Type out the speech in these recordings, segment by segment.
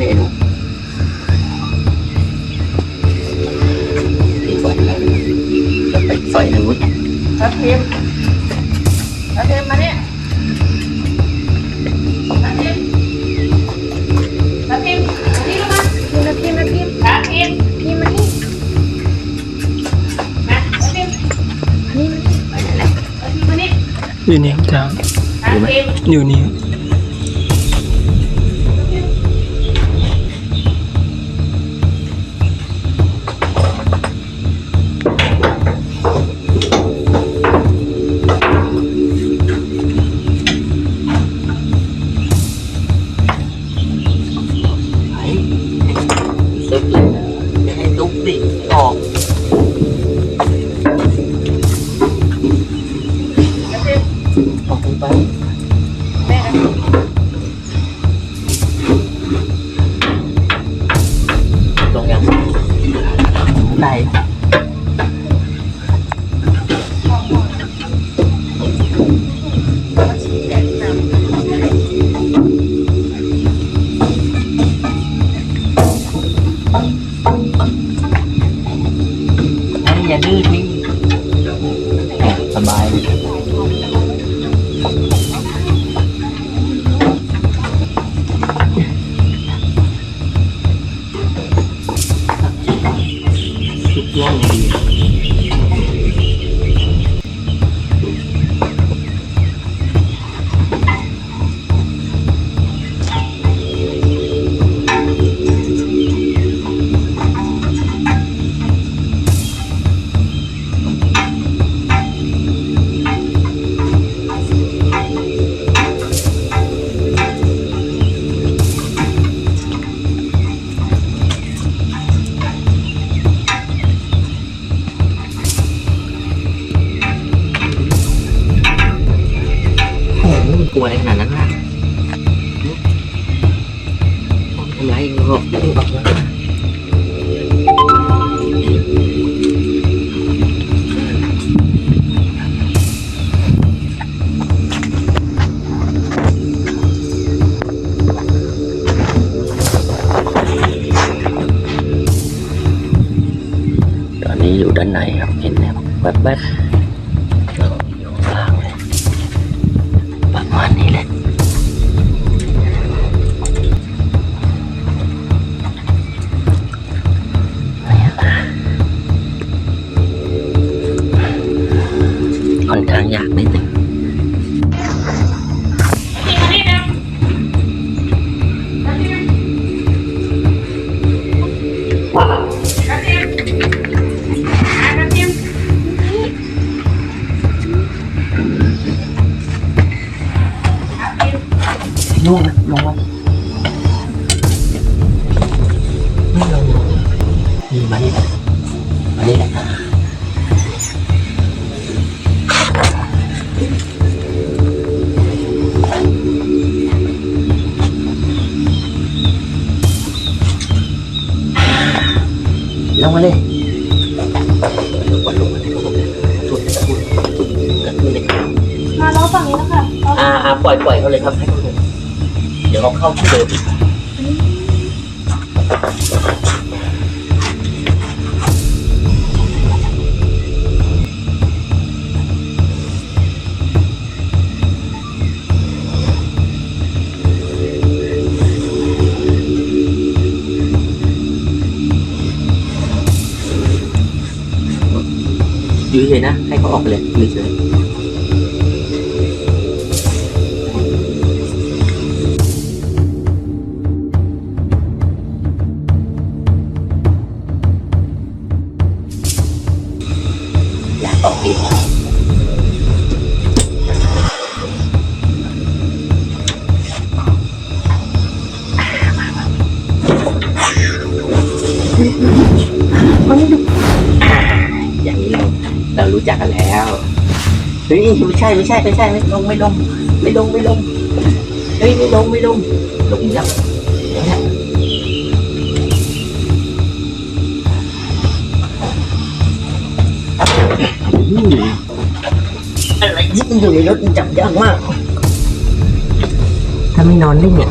นี่ไอ้หนูนี่ปล่อยแล้วจะไปสอยทางนู้นทัพทิมทัพทิมมาเนี่ยทัพทิมทัพทิมมานี่ลูกมาทับทิมทับทิมทัพทิมทิมมานี่มาทัพทิมนี่ไปไหนแล้วทัพทิมานี่อยู่นี่ครับจ้าทัพทิมอยู่นี่ ทุก โหมันกลัวอะไรขนาดนั้นล่ะท ลงมาเลยลงมาลงมาเลยลงมาเลยสุดสุดสุดกันเลยมาล้อฝั่งนี้แล้วค่ะล้ออ่าอ่าปล่อยปล่อยเขาเลยครับให้เขาเลยเดี๋ยวเราเข้าที่เดิม เฉยๆนะ ให้เขาออกไปเลยเฉย รู้จักกันแล้วเฮ้ยไม่ใช่ไม่ใช่ไม่ใช่ไม่ลงไม่ลง ไม่ลงไม่ลงเฮ้ยไม่ลงไม่ลงลงแล้วเดี๋ยวนะอืมอะไรที่มันอยู่ในรถมันจับยากมาก ถ้าไม่นอนนิ่งเนี่ย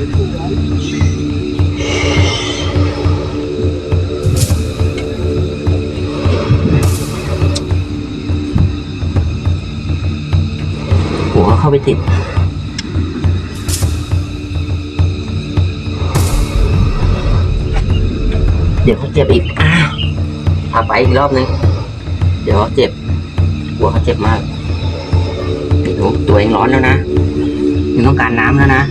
หัวเข้าไปติดเดี๋ยวเขาเจ็บอีกอะพาไปอีกรอบนึง เดี๋ยวเขาเจ็บ หัวเขาเจ็บมากไอ้หนูตัวเองร้อนแล้วนะหนูต้องการน้ำแล้วนะ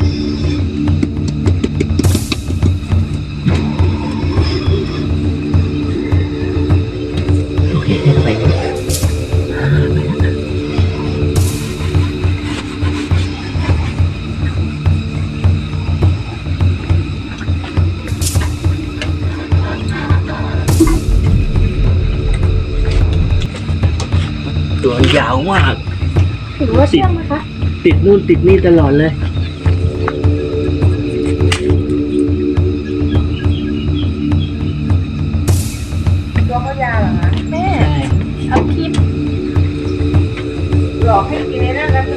ถือว่าเชื่องไหมคะ ติดนู่นติดนี่ตลอดเลย ตัวเขายาวเหรอคะแม่เอาคลิปหลอกให้กินในนั้นแล้วก็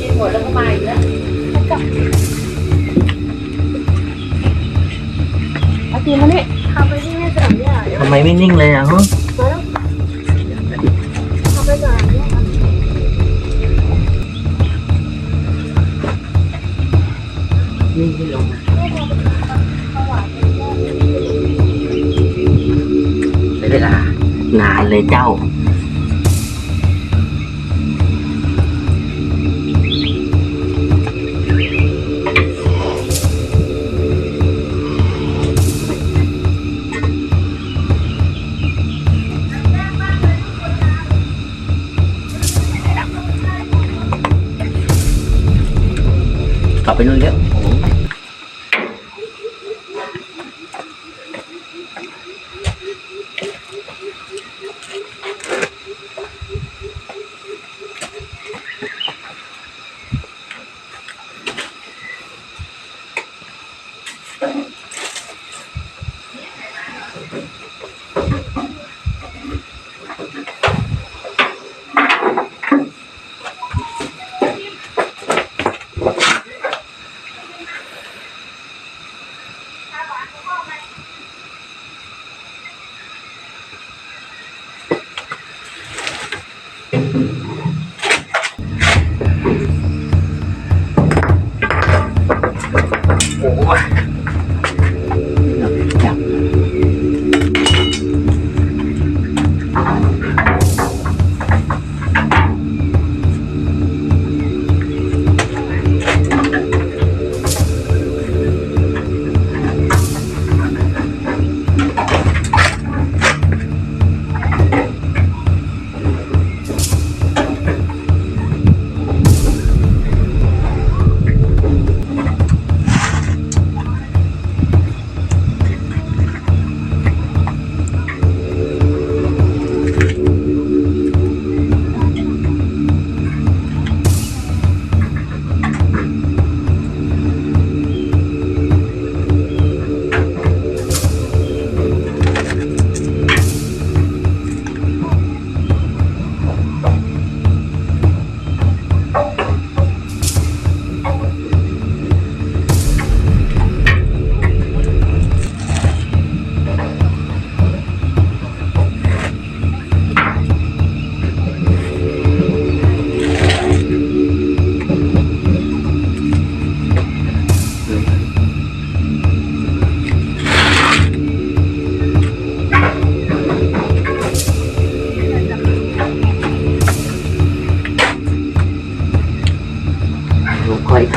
กินหมดแล้วก็มาอีกแล้วแล้วก็เอาทีมมานี่ทำไปที่แม่สนามหญ้าเดี๋ยวทำไมไม่นิ่งเลยอะฮะ นิ่งไม่ลงมาไปทำประวัติเป็นแม่ใช้เวลานานเลยเจ้ากลับไปนู่นเยอะ 我。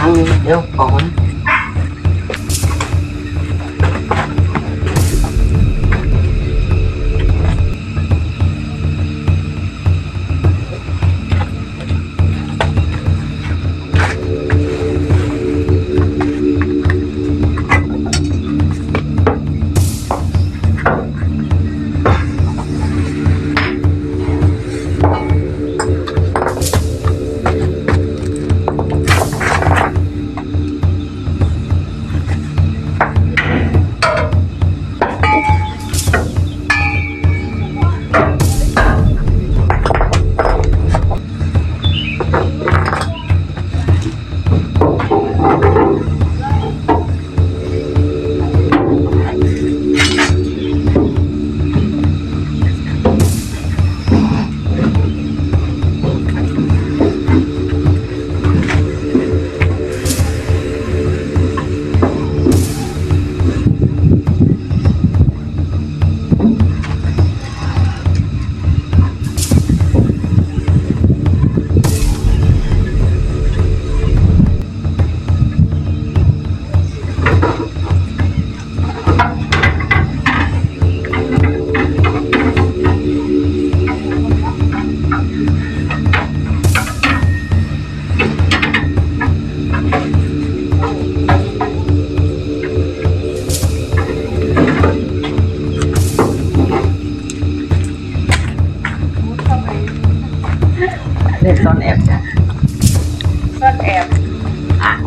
ดูคอยครั้งนึงเดี๋ยวออก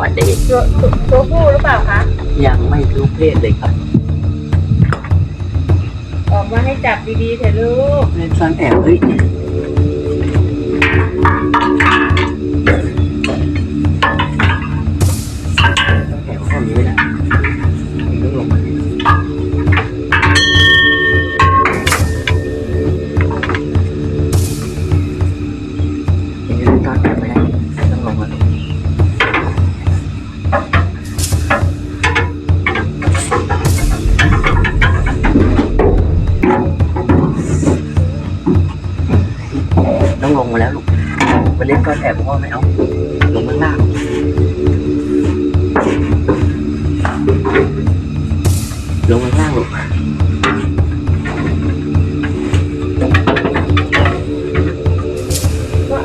วันดีตัวตัวตัวผู้หรือเปล่าคะ ยังไม่รู้เพศเลยครับ ออกมาให้จับดีๆเถอะลูก เล่นซ่อนแอบเฮ้ย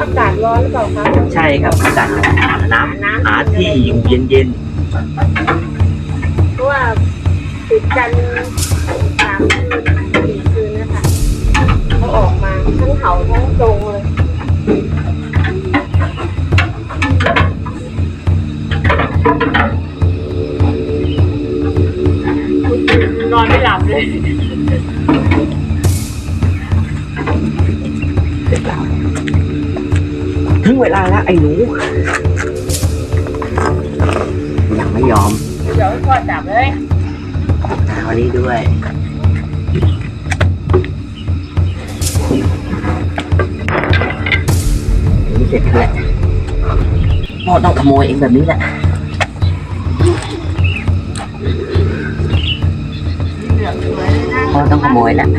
อากาศร้อนหรือเปล่าคะใช่ครับอากาศร้อนหาน้ำหาที่อยู่เย็นเพราะว่าติดกันสามคืนสี่คืนนะคะเขาออกมาทั้งเขาทั้งตรงเลยนอนไม่หลับเลย เวลาแล้วไอ้หนูยังไม่ยอม เดี๋ยวให้พ่อจับเลยหาวันนี้ด้วยนี่เสร็จแล้วแหละพ่อต้องขโมยเองแบบนี้แหละเหลืองสวยเลยนะพ่อต้องขโมยแล้ว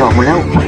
หลอกหมดแล้วมานี่